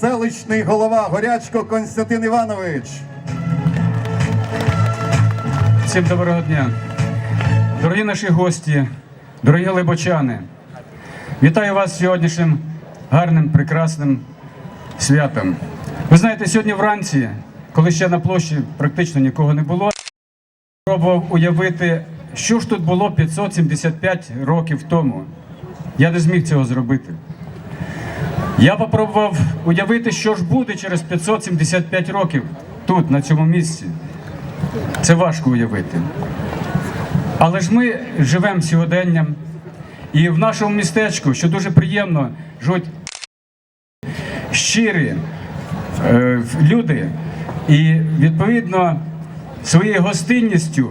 селищний голова Горячко Константин Іванович. Всім доброго дня. Дорогі наші гості, дорогі либочани, вітаю вас сьогоднішнім гарним, прекрасним святом. Ви знаєте, сьогодні вранці, коли ще на площі практично нікого не було, пробував уявити, що ж тут було 575 років тому. Я не зміг цього зробити. Я попробував уявити, що ж буде через 575 років тут, на цьому місці. Це важко уявити. Але ж ми живемо сьогоденням, і в нашому містечку, що дуже приємно, живуть щирі е, люди, і відповідно своєю гостинністю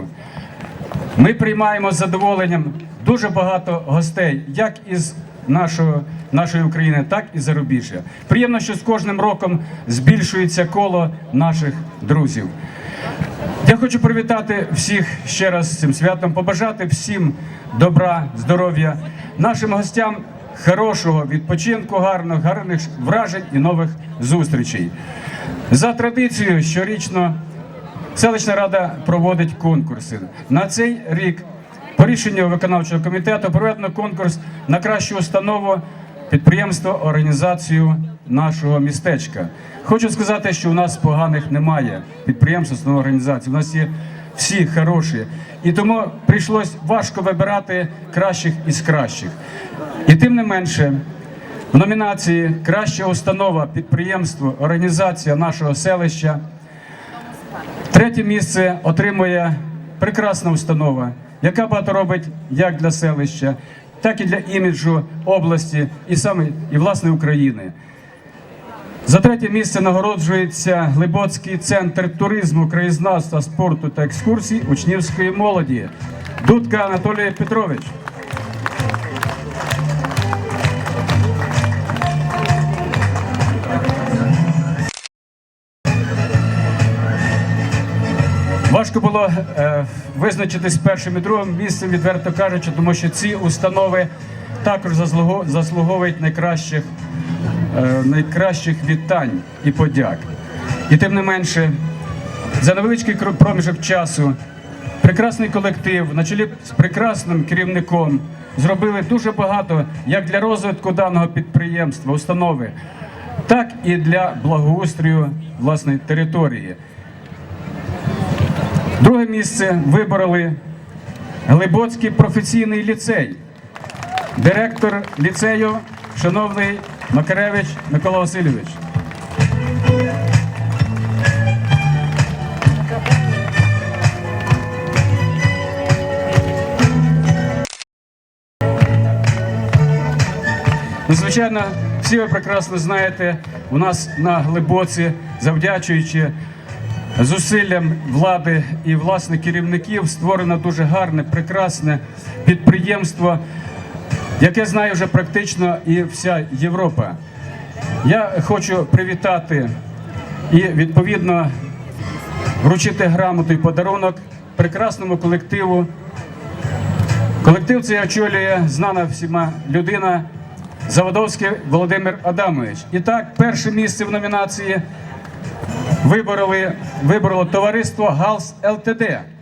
ми приймаємо з задоволенням дуже багато гостей, як із нашого, нашої України, так і зарубіжжя. Приємно, що з кожним роком збільшується коло наших друзів. Я хочу привітати всіх ще раз цим святом, побажати всім добра, здоров'я, нашим гостям хорошого відпочинку, гарних, гарних вражень і нових зустрічей. За традицією щорічно селищна рада проводить конкурси. На цей рік по рішенню виконавчого комітету проведено конкурс на кращу установу підприємство, організацію нашого містечка. Хочу сказати, що у нас поганих немає підприємств, установ організацій. У нас є всі хороші. І тому прийшлось важко вибирати кращих із кращих. І тим не менше, в номінації Краща установа, підприємство, організація нашого селища. Третє місце отримує прекрасна установа, яка багато робить як для селища, так і для іміджу області і саме і власне України. За третє місце нагороджується Глибоцький центр туризму, краєзнавства, спорту та екскурсій учнівської молоді. Дудка Анатолій Петрович. Важко було е, визначитись першим і другим місцем, відверто кажучи, тому що ці установи також заслуго- заслуговують найкращих, е, найкращих вітань і подяк. І тим не менше, за невеличкий проміжок часу прекрасний колектив на чолі з прекрасним керівником зробили дуже багато як для розвитку даного підприємства, установи, так і для благоустрою власної території. Друге місце вибороли Глибоцький професійний ліцей. Директор ліцею, шановний Макаревич Микола Васильович. Ну, звичайно, всі ви прекрасно знаєте, у нас на глибоці, завдячуючи зусиллям влади і власне керівників, створено дуже гарне, прекрасне підприємство, яке знає вже практично і вся Європа. Я хочу привітати і відповідно вручити грамоту і подарунок прекрасному колективу. Колектив цей очолює знана всіма людина Заводовський Володимир Адамович. І так, перше місце в номінації вибороли, вибороло товариство Галс ЛТД.